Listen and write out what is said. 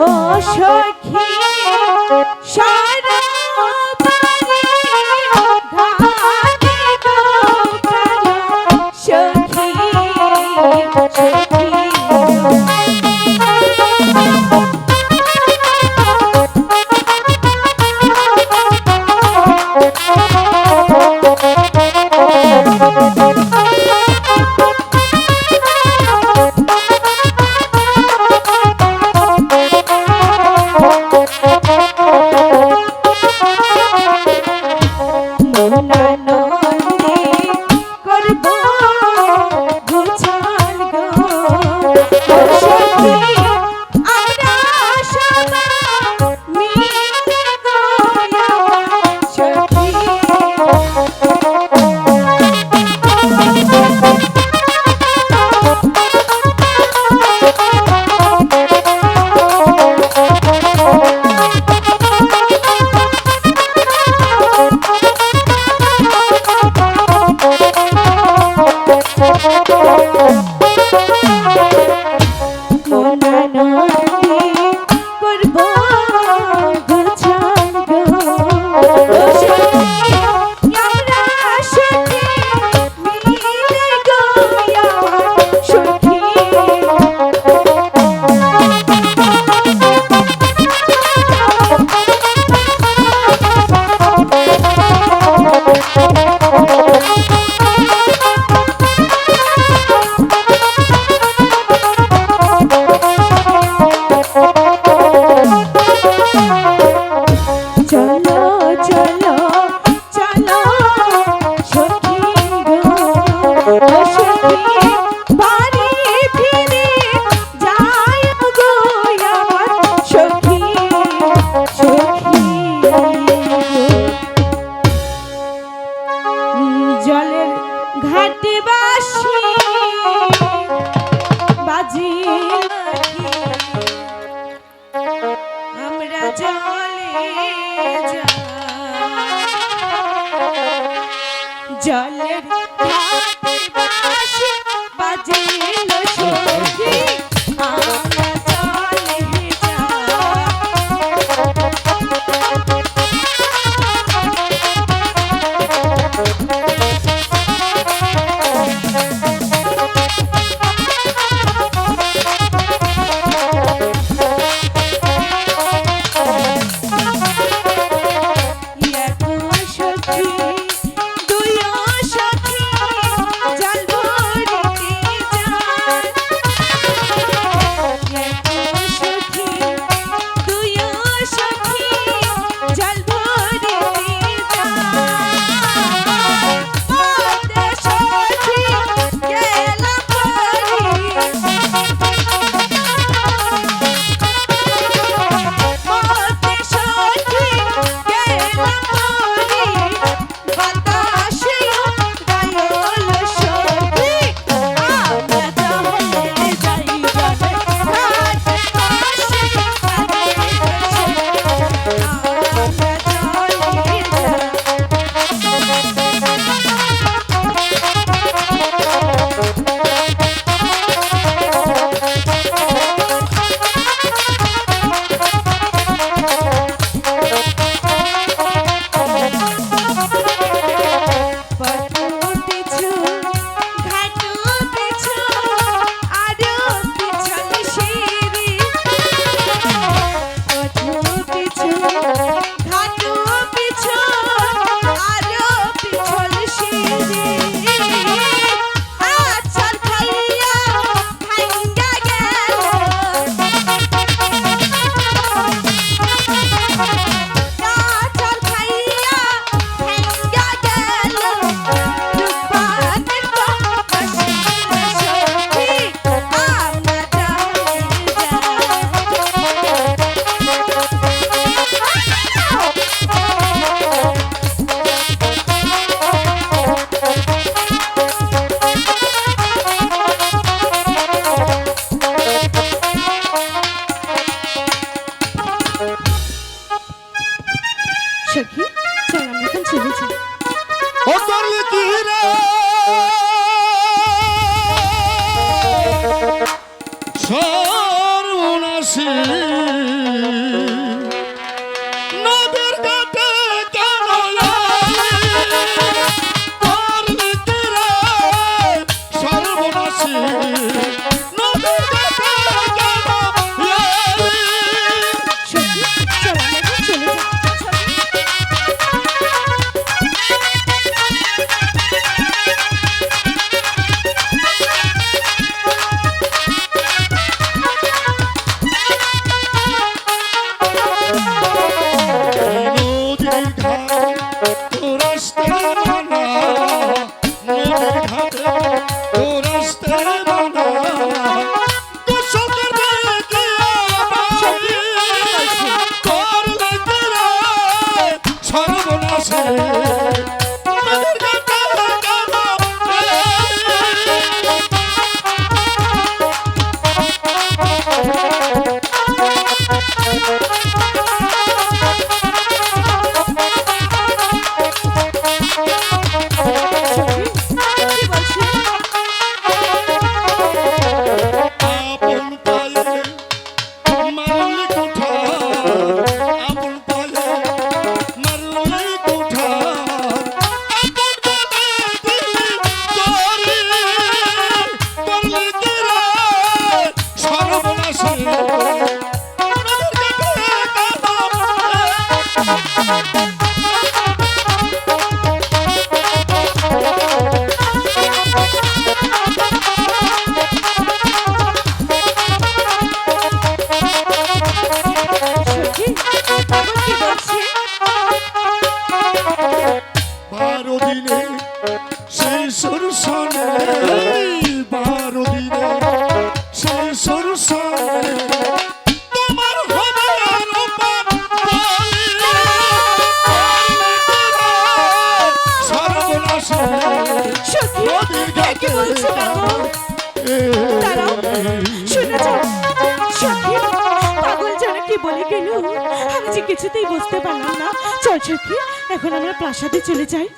ও সখী বাসি বাজি আমরা জলে জলের বাজি 是。Thank you. আসো যে কিছুতেই বুঝতে পারলাম না চল সত্যি এখন আমরা প্রাসাদে চলে যাই